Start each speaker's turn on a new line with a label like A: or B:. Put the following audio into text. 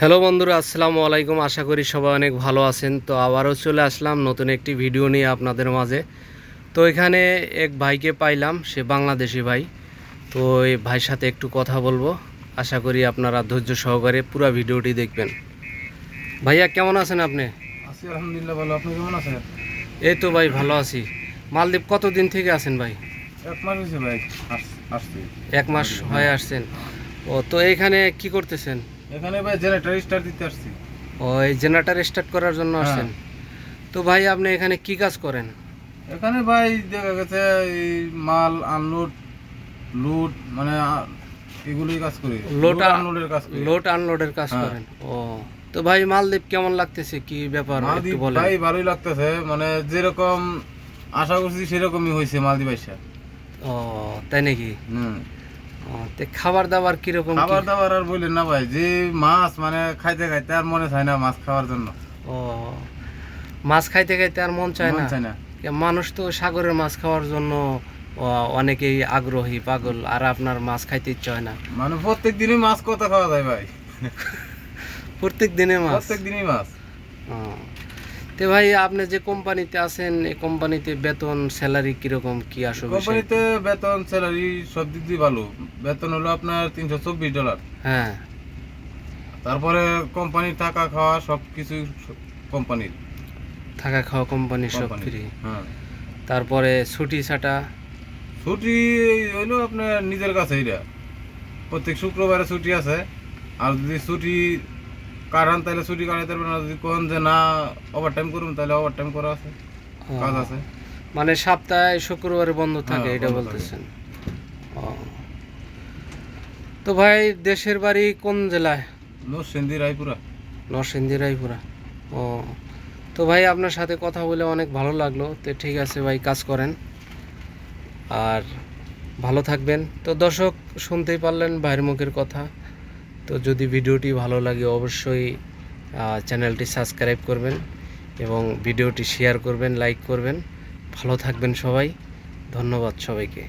A: Hello বন্ধুরা আসসালামু আলাইকুম। আশা করি সবাই অনেক ভালো আছেন। তো আবারও চলে আসলাম নতুন একটি ভিডিও নিয়ে আপনাদের মাঝে। তো এখানে এক ভাইকে পাইলাম সে বাংলাদেশি ভাই। তো এই ভাইয়ের সাথে একটু কথা বলব। আশা করি আপনারা ধৈর্য সহকারে পুরো ভিডিওটি দেখবেন। ভাইয়া কেমন আছেন আপনি?
B: আছি আলহামদুলিল্লাহ ভালো। আপনি কেমন আছেন?
A: এই তো ভাই ভালো আছি। মালদ্বীপ কতদিন থেকে আছেন ভাই?
B: এক মাস হয়েছে ভাই আসছি।
A: এক মাস হয়ে আসছেন। ও তো এখানে কি করতেছেন?
B: এখানে ভাই জেনারেটার স্টার দিতে আসছি।
A: ও এই জেনারেটার স্টার্ট করার জন্য
B: হ্যাঁ।
A: আসছেন। তো ভাই আপনি এখানে কি কাজ করেন?
B: এখানে ভাই দেখা গেছে এই মাল আনলোড লুট মানে এগুলোই কাজ করি।
A: লোড
B: আনলোডের কাজ করি।
A: লোড আনলোডের কাজ
B: হ্যাঁ।
A: করেন। ও তো ভাই মালদ্বীপ কেমন লাগতেছে? কি ব্যাপার একটু বলেন।
B: ভাই ভালোই লাগতেছে। মানে যেরকম আশা করছি সেরকমই হয়েছে মালদ্বীপ আইসা।
A: ও তাই নাকি?
B: হুম।
A: খাবার দাবার কীরকম
B: খাবার দাবার আর বললেন না ভাই যে মাছ মানে খাইতে খাইতে আর মনে চায় না মাছ খাওয়ার জন্য।
A: ও মাছ খাইতে খাইতে আর মন চায় না?
B: চায় না।
A: মানুষ তো সাগরের মাছ খাওয়ার জন্য অনেকেই আগ্রহী পাগল আর আপনার মাছ খাইতে ইচ্ছা হয় না।
B: মানে প্রত্যেক দিনই মাছ কত খাওয়া যায় ভাই?
A: প্রত্যেক দিনে মাছ?
B: প্রত্যেক দিনই মাছ।
A: তো ভাই আপনি যে কোম্পানিতে আছেন এই কোম্পানিতে বেতন স্যালারি কীরকম? কি আসবে
B: কোম্পানিতে বেতন স্যালারি সব দিক দিয়ে ভালো। বেতন হলো আপনার তিনশো চব্বিশ ডলার
A: হ্যাঁ।
B: তারপরে কোম্পানির টাকা খাওয়া সব কিছু কোম্পানির।
A: থাকা খাওয়া কোম্পানি সব ফ্রি
B: হ্যাঁ।
A: তারপরে ছুটি ছাটা?
B: ছুটি হইল আপনার নিজের কাছে এটা প্রত্যেক শুক্রবারে ছুটি আছে। আর যদি ছুটি কাটান তাহলে ছুটি কাটাইতে পারবেন না। যদি কোন যে না ওভার টাইম করুন তাহলে ওভার টাইম করা আছে কাজ আছে।
A: মানে সপ্তাহে শুক্রবারে বন্ধ থাকে
B: হ্যাঁ,
A: এটা
B: বন্ধ
A: বলতেছেন। তো ভাই দেশের বাড়ি কোন জেলায়?
B: নরসিংদী রায়পুরা।
A: নরসিংদী রায়পুরা। ও। তো ভাই আপনার সাথে কথা বলে অনেক ভালো লাগল। তো ঠিক আছে ভাই কাজ করেন। আর ভালো থাকবেন। তো দর্শক শুনতেই পারলেন ভাইয়ের মুখের কথা। তো যদি ভিডিওটি ভালো লাগে অবশ্যই চ্যানেলটি সাবস্ক্রাইব করবেন এবং ভিডিওটি শেয়ার করবেন, লাইক করবেন। ভালো থাকবেন সবাই। ধন্যবাদ সবাইকে।